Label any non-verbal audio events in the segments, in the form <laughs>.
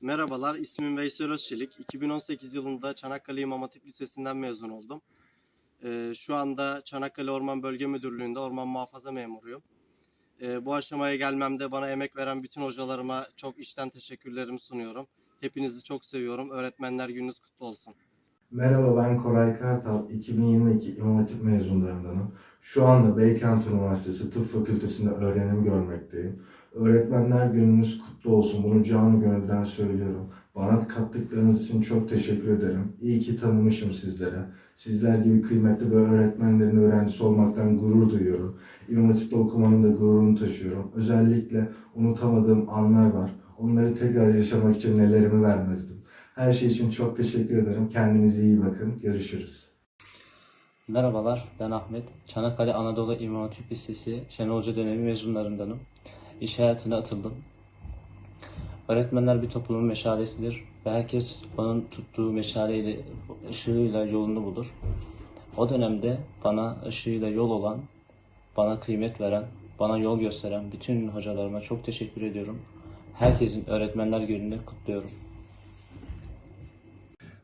Merhabalar, ismim Veysel Özçelik. 2018 yılında Çanakkale İmam Hatip Lisesi'nden mezun oldum. Ee, şu anda Çanakkale Orman Bölge Müdürlüğü'nde orman muhafaza memuruyum. Ee, bu aşamaya gelmemde bana emek veren bütün hocalarıma çok içten teşekkürlerimi sunuyorum. Hepinizi çok seviyorum. Öğretmenler gününüz kutlu olsun. Merhaba ben Koray Kartal, 2022 İmam Hatip mezunlarındanım. Şu anda Beykent Üniversitesi Tıp Fakültesi'nde öğrenim görmekteyim. Öğretmenler gününüz kutlu olsun. Bunu canı gönülden söylüyorum. Bana kattıklarınız için çok teşekkür ederim. İyi ki tanımışım sizlere. Sizler gibi kıymetli bir öğretmenlerin öğrencisi olmaktan gurur duyuyorum. İmam Hatip'te okumanın da gururunu taşıyorum. Özellikle unutamadığım anlar var. Onları tekrar yaşamak için nelerimi vermezdim. Her şey için çok teşekkür ederim. Kendinize iyi bakın. Görüşürüz. Merhabalar, ben Ahmet. Çanakkale Anadolu İmam Hatip Lisesi Şenol Hoca dönemi mezunlarındanım. İş hayatına atıldım. Öğretmenler bir toplumun meşalesidir ve herkes onun tuttuğu meşaleyle, ışığıyla yolunu bulur. O dönemde bana ışığıyla yol olan, bana kıymet veren, bana yol gösteren bütün hocalarıma çok teşekkür ediyorum. Herkesin Öğretmenler Günü'nü kutluyorum.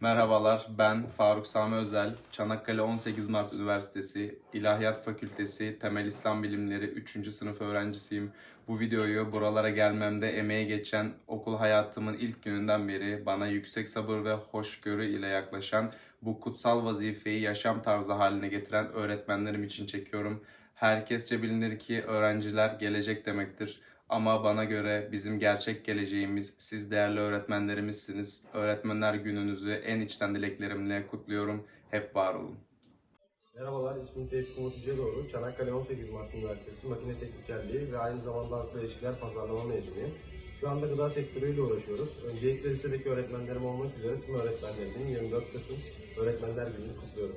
Merhabalar, ben Faruk Sami Özel, Çanakkale 18 Mart Üniversitesi İlahiyat Fakültesi Temel İslam Bilimleri 3. sınıf öğrencisiyim. Bu videoyu buralara gelmemde emeği geçen okul hayatımın ilk gününden beri bana yüksek sabır ve hoşgörü ile yaklaşan bu kutsal vazifeyi yaşam tarzı haline getiren öğretmenlerim için çekiyorum. Herkesçe bilinir ki öğrenciler gelecek demektir. Ama bana göre bizim gerçek geleceğimiz siz değerli öğretmenlerimizsiniz. Öğretmenler gününüzü en içten dileklerimle kutluyorum. Hep var olun. Merhabalar, ismim Tevfik Umut Yücedoğru. Çanakkale 18 Mart Üniversitesi Makine Teknikerliği ve aynı zamanda Halkla İlişkiler Pazarlama mezunuyum. Şu anda gıda sektörüyle uğraşıyoruz. Öncelikle lisedeki öğretmenlerim olmak üzere tüm öğretmenlerimin 24 Kasım Öğretmenler Günü'nü kutluyorum.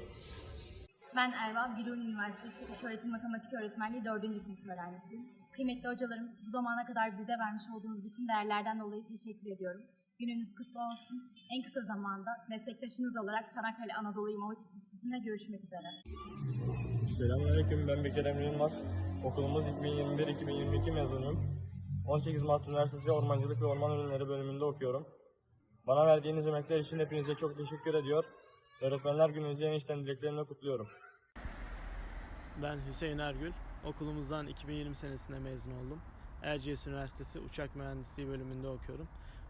Ben Erva, Biruni Üniversitesi İlköğretim Matematik Öğretmenliği 4. sınıf öğrencisiyim. Kıymetli hocalarım, bu zamana kadar bize vermiş olduğunuz bütün değerlerden dolayı teşekkür ediyorum. Gününüz kutlu olsun. En kısa zamanda meslektaşınız olarak Çanakkale Anadolu İmam Hatip Lisesi'nde görüşmek üzere. Selamünaleyküm ben Bekir Emre Yılmaz. Okulumuz 2021-2022 mezunuyum. 18 Mart Üniversitesi Ormancılık ve Orman Ürünleri bölümünde okuyorum. Bana verdiğiniz emekler için hepinize çok teşekkür ediyor. Öğretmenler Günü'nüzü en içten dileklerimle kutluyorum. Ben Hüseyin Ergül. Okulumuzdan 2020 senesinde mezun oldum. Erciyes Üniversitesi Uçak Mühendisliği bölümünde okuyorum.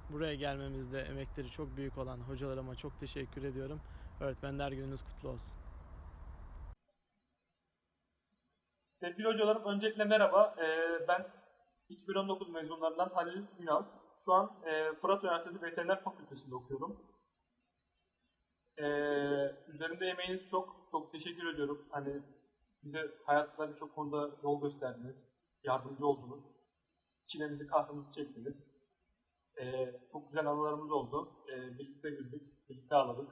Buraya gelmemizde emekleri çok büyük olan hocalarıma çok teşekkür ediyorum. Öğretmenler gününüz kutlu olsun. Sevgili hocalarım, öncelikle merhaba. Ee, ben 2019 mezunlarından Halil Ünal. Şu an e, Fırat Üniversitesi Veteriner Fakültesi'nde okuyorum. Ee, üzerinde emeğiniz çok. Çok teşekkür ediyorum. Hani bize hayatta birçok konuda yol gösterdiniz, yardımcı oldunuz. Çilemizi, kahrımızı çektiniz. Ee, çok güzel anılarımız oldu. Ee, birlikte güldük, birlikte ağladık,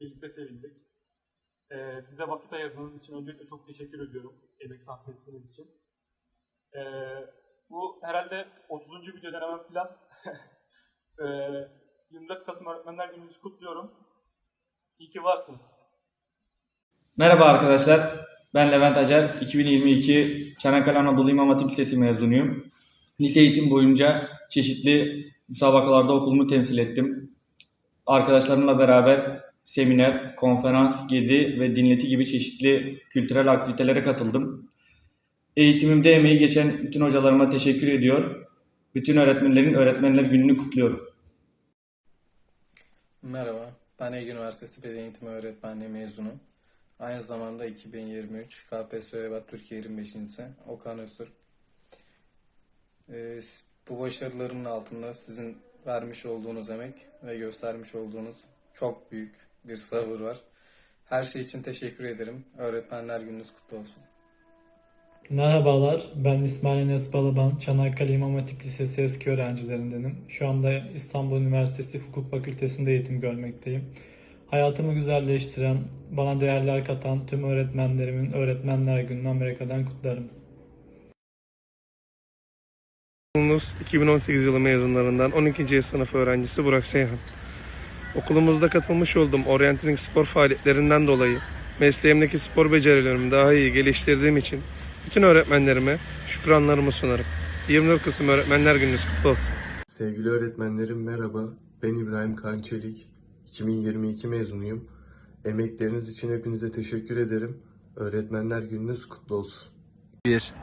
birlikte sevindik. Ee, bize vakit ayırdığınız için öncelikle çok teşekkür ediyorum. Emek sarf ettiğiniz için. Ee, bu herhalde 30. video denemem falan. ee, 24 Kasım Öğretmenler Günü'nüzü kutluyorum. İyi ki varsınız. Merhaba arkadaşlar. Ben Levent Acar. 2022 Çanakkale Anadolu İmam Hatip Lisesi mezunuyum. Lise eğitim boyunca çeşitli müsabakalarda okulumu temsil ettim. Arkadaşlarımla beraber seminer, konferans, gezi ve dinleti gibi çeşitli kültürel aktivitelere katıldım. Eğitimimde emeği geçen bütün hocalarıma teşekkür ediyor. Bütün öğretmenlerin Öğretmenler Günü'nü kutluyorum. Merhaba, ben Ege Üniversitesi Beden Eğitimi Öğretmenliği mezunu. Aynı zamanda 2023 KPSS EBAT Türkiye 25.si Okan Öztürk. Ee, bu başarılarımın altında sizin vermiş olduğunuz emek ve göstermiş olduğunuz çok büyük bir sabır var. Her şey için teşekkür ederim. Öğretmenler gününüz kutlu olsun. Merhabalar, ben İsmail Enes Balaban, Çanakkale İmam Hatip Lisesi eski öğrencilerindenim. Şu anda İstanbul Üniversitesi Hukuk Fakültesi'nde eğitim görmekteyim. Hayatımı güzelleştiren, bana değerler katan tüm öğretmenlerimin Öğretmenler Günü'nü Amerika'dan kutlarım. Okulumuz 2018 yılı mezunlarından 12. sınıf öğrencisi Burak Seyhan. Okulumuzda katılmış olduğum orienteering spor faaliyetlerinden dolayı mesleğimdeki spor becerilerimi daha iyi geliştirdiğim için bütün öğretmenlerime şükranlarımı sunarım. 24 Kasım Öğretmenler Gününüz kutlu olsun. Sevgili öğretmenlerim merhaba. Ben İbrahim Kaan Çelik, 2022 mezunuyum. Emekleriniz için hepinize teşekkür ederim. Öğretmenler gününüz kutlu olsun. 1.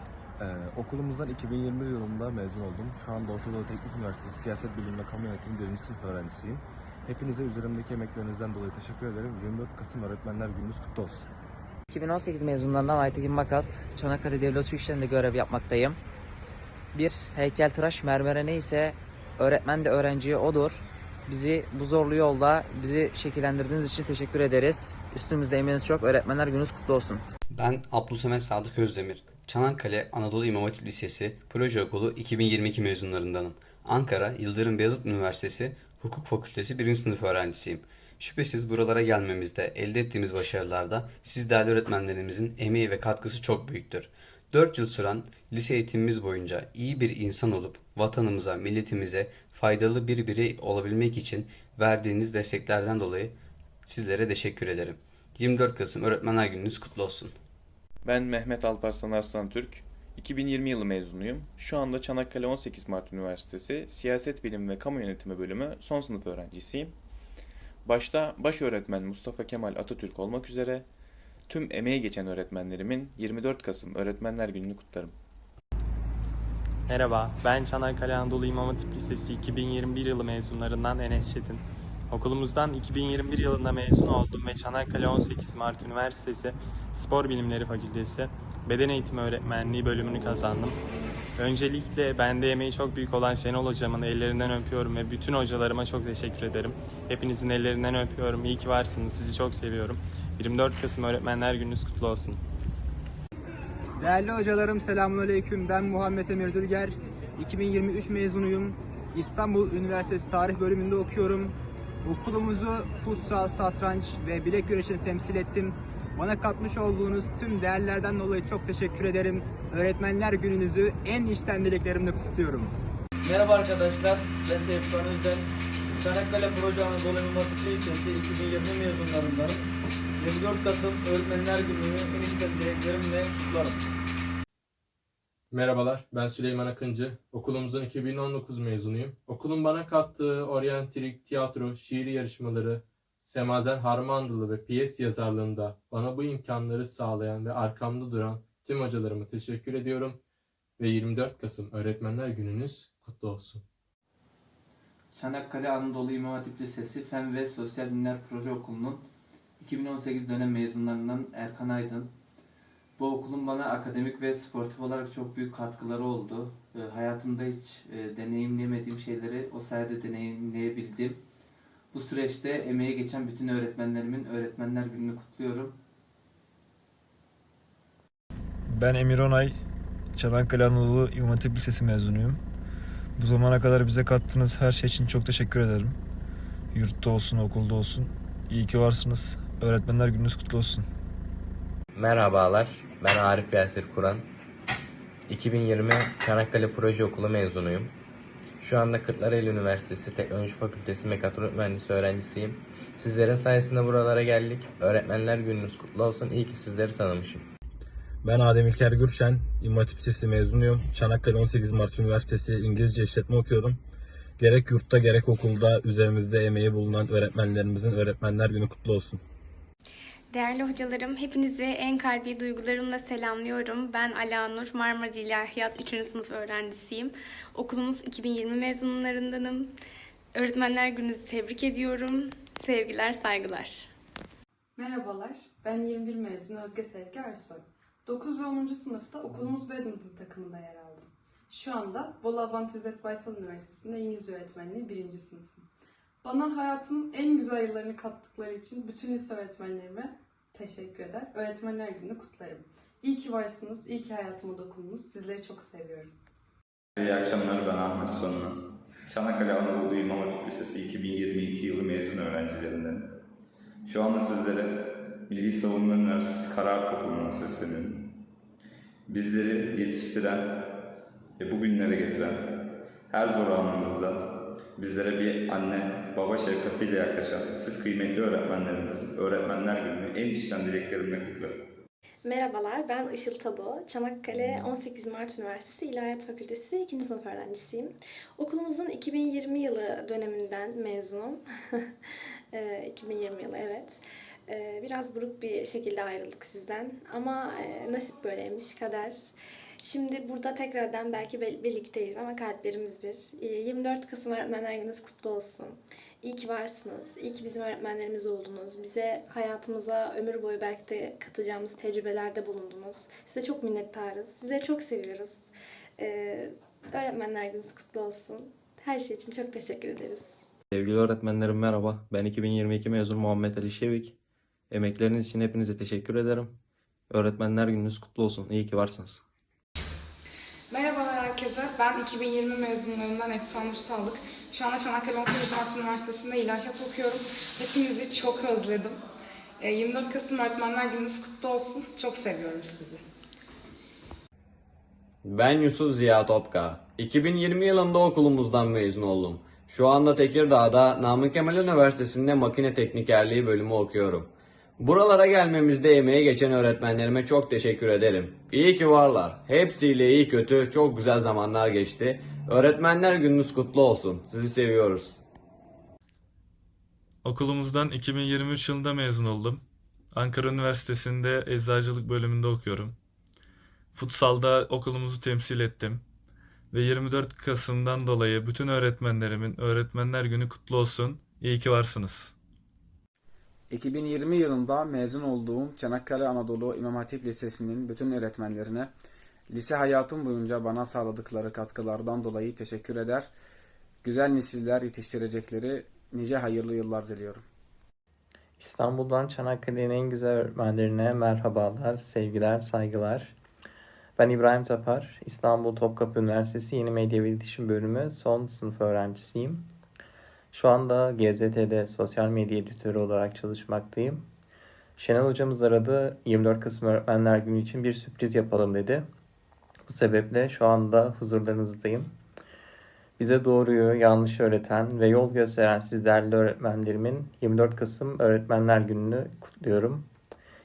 okulumuzdan 2021 yılında mezun oldum. Şu anda Orta Doğu Teknik Üniversitesi Siyaset Bilimi ve Kamu Yönetimi 1. sınıf öğrencisiyim. Hepinize üzerimdeki emeklerinizden dolayı teşekkür ederim. 24 Kasım Öğretmenler Gününüz kutlu olsun. 2018 mezunlarından Aytekin Makas, Çanakkale Devlet Su İşleri'nde görev yapmaktayım. Bir heykeltıraş mermere neyse öğretmen de öğrenciye odur. Bizi bu zorlu yolda bizi şekillendirdiğiniz için teşekkür ederiz. Üstümüzde emeğiniz çok. Öğretmenler gününüz kutlu olsun. Ben Abdülsemet Sadık Özdemir. Çanakkale Anadolu İmam Hatip Lisesi Proje Okulu 2022 mezunlarındanım. Ankara Yıldırım Beyazıt Üniversitesi Hukuk Fakültesi 1. sınıf öğrencisiyim. Şüphesiz buralara gelmemizde elde ettiğimiz başarılarda siz değerli öğretmenlerimizin emeği ve katkısı çok büyüktür. 4 yıl süren lise eğitimimiz boyunca iyi bir insan olup vatanımıza, milletimize faydalı bir birey olabilmek için verdiğiniz desteklerden dolayı sizlere teşekkür ederim. 24 Kasım Öğretmenler Gününüz kutlu olsun. Ben Mehmet Alparslan Arslan Türk. 2020 yılı mezunuyum. Şu anda Çanakkale 18 Mart Üniversitesi Siyaset Bilimi ve Kamu Yönetimi bölümü son sınıf öğrencisiyim. Başta baş öğretmen Mustafa Kemal Atatürk olmak üzere tüm emeği geçen öğretmenlerimin 24 Kasım Öğretmenler Günü'nü kutlarım. Merhaba, ben Çanakkale Anadolu İmam Hatip Lisesi 2021 yılı mezunlarından Enes Çetin. Okulumuzdan 2021 yılında mezun oldum ve Çanakkale 18 Mart Üniversitesi Spor Bilimleri Fakültesi Beden Eğitimi Öğretmenliği bölümünü kazandım. Öncelikle bende emeği çok büyük olan Şenol Hocamın ellerinden öpüyorum ve bütün hocalarıma çok teşekkür ederim. Hepinizin ellerinden öpüyorum. İyi ki varsınız. Sizi çok seviyorum. 24 Kasım Öğretmenler Gününüz kutlu olsun. Değerli hocalarım selamünaleyküm. Ben Muhammed Emir Dülger. 2023 mezunuyum. İstanbul Üniversitesi Tarih bölümünde okuyorum. Okulumuzu futsal, satranç ve bilek güreşini temsil ettim. Bana katmış olduğunuz tüm değerlerden dolayı çok teşekkür ederim. Öğretmenler gününüzü en içten dileklerimle kutluyorum. Merhaba arkadaşlar, ben Tevfik Özden. Çanakkale Proje Anadolu İmam Hatip Lisesi 2020 mezunlarındanım. 24 Kasım Öğretmenler Günü'nü en içten dileklerimle kutlarım. Merhabalar, ben Süleyman Akıncı. Okulumuzdan 2019 mezunuyum. Okulun bana kattığı oryantrik, tiyatro, şiir yarışmaları, semazen harmandalı ve piyes yazarlığında bana bu imkanları sağlayan ve arkamda duran tüm hocalarıma teşekkür ediyorum. Ve 24 Kasım Öğretmenler Gününüz kutlu olsun. Çanakkale Anadolu İmam Hatip Lisesi Fen ve Sosyal Bilimler Proje Okulu'nun 2018 dönem mezunlarından Erkan Aydın. Bu okulun bana akademik ve sportif olarak çok büyük katkıları oldu. E, hayatımda hiç e, deneyimleyemediğim şeyleri o sayede deneyimleyebildim. Bu süreçte emeği geçen bütün öğretmenlerimin Öğretmenler Günü'nü kutluyorum. Ben Emir Onay, Çanakkale Anadolu İmam Hatip Lisesi mezunuyum. Bu zamana kadar bize kattığınız her şey için çok teşekkür ederim. Yurtta olsun, okulda olsun. İyi ki varsınız. Öğretmenler gününüz kutlu olsun. Merhabalar, ben Arif Yasir Kur'an. 2020 Çanakkale Proje Okulu mezunuyum. Şu anda Kırklareli Üniversitesi Teknoloji Fakültesi Mekatronik Mühendisi öğrencisiyim. Sizlerin sayesinde buralara geldik. Öğretmenler gününüz kutlu olsun. İyi ki sizleri tanımışım. Ben Adem İlker Gürşen, İmam Hatip Lisesi mezunuyum. Çanakkale 18 Mart Üniversitesi İngilizce işletme okuyorum. Gerek yurtta gerek okulda üzerimizde emeği bulunan öğretmenlerimizin Öğretmenler Günü kutlu olsun. Değerli hocalarım, hepinizi en kalbi duygularımla selamlıyorum. Ben Ala Nur, Marmara İlahiyat 3. sınıf öğrencisiyim. Okulumuz 2020 mezunlarındanım. Öğretmenler Günü'nüzü tebrik ediyorum. Sevgiler, saygılar. Merhabalar, ben 21 mezun Özge Sevgi Ersoy. 9 ve 10. sınıfta okulumuz badminton takımında yer aldım. Şu anda Bolu Abant İzzet Baysal Üniversitesi'nde İngilizce öğretmenliği 1. sınıfım. Bana hayatımın en güzel yıllarını kattıkları için bütün lise öğretmenlerime teşekkür eder. Öğretmenler Günü'nü kutlarım. İyi ki varsınız, iyi ki hayatıma dokundunuz. Sizleri çok seviyorum. İyi akşamlar, ben Ahmet Sönmez. Çanakkale Anadolu İmam Hatip Lisesi 2022 yılı mezun öğrencilerinden. Şu anda sizlere Milli Savunma Üniversitesi Karar Topluluğu'na sesleniyorum. Bizleri yetiştiren ve bugünlere getiren her zor anımızda bizlere bir anne, baba şefkatiyle yaklaşan siz kıymetli öğretmenlerimizin Öğretmenler Günü'nü en içten dileklerimle kutlarım. Merhabalar, ben Işıl Tabo. Çanakkale 18 Mart Üniversitesi İlahiyat Fakültesi 2. sınıf öğrencisiyim. Okulumuzun 2020 yılı döneminden mezunum. <laughs> Eee, 2020 yılı, evet. Eee, Biraz buruk bir şekilde ayrıldık sizden ama eee, nasip böyleymiş, kader. Şimdi burada tekrardan belki be- birlikteyiz ama kalplerimiz bir. Eee, 24 Kasım Öğretmenler Gününüz kutlu olsun. İyi ki varsınız. İyi ki bizim öğretmenlerimiz oldunuz. Bize hayatımıza ömür boyu belki de katacağımız tecrübelerde bulundunuz. Size çok minnettarız. Sizleri çok seviyoruz. Ee, öğretmenler gününüz kutlu olsun. Her şey için çok teşekkür ederiz. Sevgili öğretmenlerim merhaba. Ben 2022 mezun Muhammed Ali Şevik. Emekleriniz için hepinize teşekkür ederim. Öğretmenler gününüz kutlu olsun. İyi ki varsınız. Merhabalar herkese. Ben 2020 mezunlarından Efsanur Sağlık. Şu anda Çanakkale 18 Mart Üniversitesi'nde ilahiyat okuyorum. Hepinizi çok özledim. E, 24 Kasım Öğretmenler Gününüz kutlu olsun. Çok seviyorum sizi. Ben Yusuf Ziya Topka. 2020 yılında okulumuzdan mezun oldum. Şu anda Tekirdağ'da Namık Kemal Üniversitesi'nde makine teknikerliği bölümü okuyorum. Buralara gelmemizde emeği geçen öğretmenlerime çok teşekkür ederim. İyi ki varlar. Hepsiyle iyi kötü çok güzel zamanlar geçti. Öğretmenler gününüz kutlu olsun. Sizi seviyoruz. Okulumuzdan 2023 yılında mezun oldum. Ankara Üniversitesi'nde eczacılık bölümünde okuyorum. Futsalda okulumuzu temsil ettim. Ve 24 Kasım'dan dolayı bütün öğretmenlerimin Öğretmenler Günü kutlu olsun. İyi ki varsınız. 2020 yılında mezun olduğum Çanakkale Anadolu İmam Hatip Lisesi'nin bütün öğretmenlerine lise hayatım boyunca bana sağladıkları katkılardan dolayı teşekkür eder. Güzel nesiller yetiştirecekleri nice hayırlı yıllar diliyorum. İstanbul'dan Çanakkale'nin en güzel öğretmenlerine merhabalar, sevgiler, saygılar. Ben İbrahim Tapar, İstanbul Topkapı Üniversitesi Yeni Medya ve İletişim Bölümü son sınıf öğrencisiyim. Şu anda GZT'de sosyal medya editörü olarak çalışmaktayım. Şenol hocamız aradı, 24 Kasım Öğretmenler Günü için bir sürpriz yapalım dedi. Bu sebeple şu anda huzurlarınızdayım. Bize doğruyu, yanlış öğreten ve yol gösteren siz değerli öğretmenlerimin 24 Kasım Öğretmenler Günü'nü kutluyorum.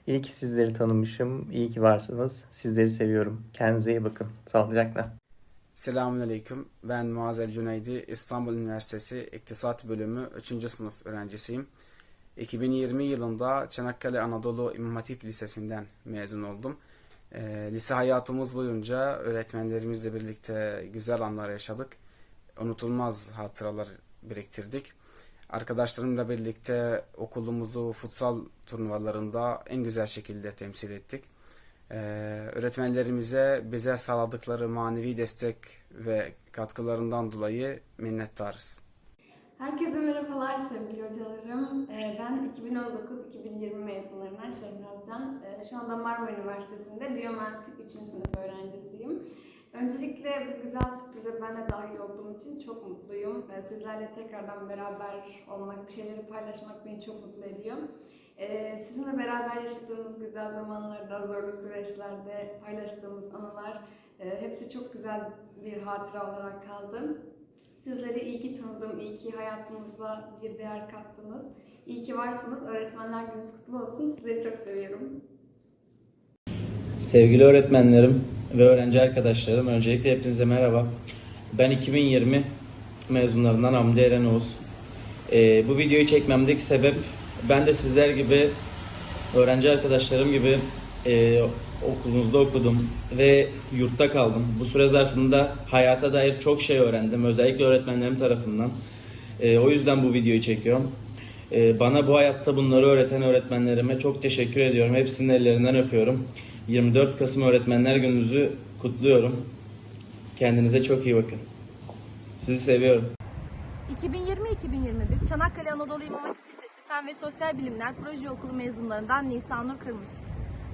İyi ki sizleri tanımışım, iyi ki varsınız. Sizleri seviyorum. Kendinize iyi bakın. Sağlıcakla. Selamünaleyküm. Ben Muazel Cüneydi, İstanbul Üniversitesi İktisat Bölümü 3. sınıf öğrencisiyim. 2020 yılında Çanakkale Anadolu İmam Hatip Lisesi'nden mezun oldum. Ee, lise hayatımız boyunca öğretmenlerimizle birlikte güzel anlar yaşadık. Unutulmaz hatıralar biriktirdik. Arkadaşlarımla birlikte okulumuzu futsal turnuvalarında en güzel şekilde temsil ettik. Ee, öğretmenlerimize bize sağladıkları manevi destek ve katkılarından dolayı minnettarız. Herkese merhabalar sevgili hocalarım. Ee, Ben 2019-2020 mezunlarından Şehnaz Can. Ee, Şu anda Marmara Üniversitesi'nde biyomühendislik 3. sınıf öğrencisiyim. Öncelikle bu güzel sürprize ben de dahil olduğum için çok mutluyum. Sizlerle tekrardan beraber olmak, bir şeyleri paylaşmak beni çok mutlu ediyor. Ee, Sizinle beraber yaşadığımız güzel zamanlarda, zorlu süreçlerde paylaştığımız anılar e, hepsi çok güzel bir hatıra olarak kaldı. Sizleri iyi ki tanıdım, iyi ki hayatımıza bir değer kattınız. İyi ki varsınız. Öğretmenler gününüz kutlu olsun. Sizleri çok seviyorum. Sevgili öğretmenlerim ve öğrenci arkadaşlarım, öncelikle hepinize merhaba. Ben 2020 mezunlarından Hamdi Eren. Ee, bu videoyu çekmemdeki sebep ben de sizler gibi öğrenci arkadaşlarım gibi e, okulunuzda okudum ve yurtta kaldım. Bu süre zarfında hayata dair çok şey öğrendim. Özellikle öğretmenlerim tarafından. E, o yüzden bu videoyu çekiyorum. E, bana bu hayatta bunları öğreten öğretmenlerime çok teşekkür ediyorum. Hepsinin ellerinden öpüyorum. 24 Kasım Öğretmenler Gününüzü kutluyorum. Kendinize çok iyi bakın. Sizi seviyorum. 2020-2021 Çanakkale Anadolu İmam Fen ve Sosyal Bilimler Proje Okulu mezunlarından Nisanur Kırmış.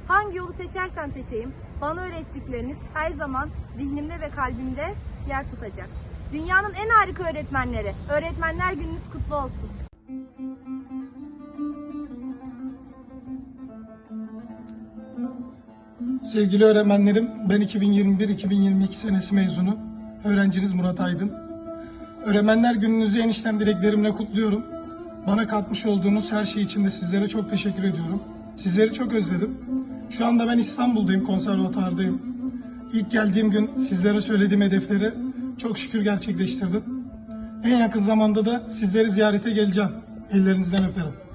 Hangi yolu seçersem seçeyim, bana öğrettikleriniz her zaman zihnimde ve kalbimde yer tutacak. Dünyanın en harika öğretmenleri, Öğretmenler Gününüz kutlu olsun. Sevgili öğretmenlerim, ben 2021-2022 senesi mezunu. Öğrenciniz Murat Aydın. Öğretmenler gününüzü enişten dileklerimle kutluyorum. Bana katmış olduğunuz her şey için de sizlere çok teşekkür ediyorum. Sizleri çok özledim. Şu anda ben İstanbul'dayım, konservatuvardayım. İlk geldiğim gün sizlere söylediğim hedefleri çok şükür gerçekleştirdim. En yakın zamanda da sizleri ziyarete geleceğim. Ellerinizden öperim.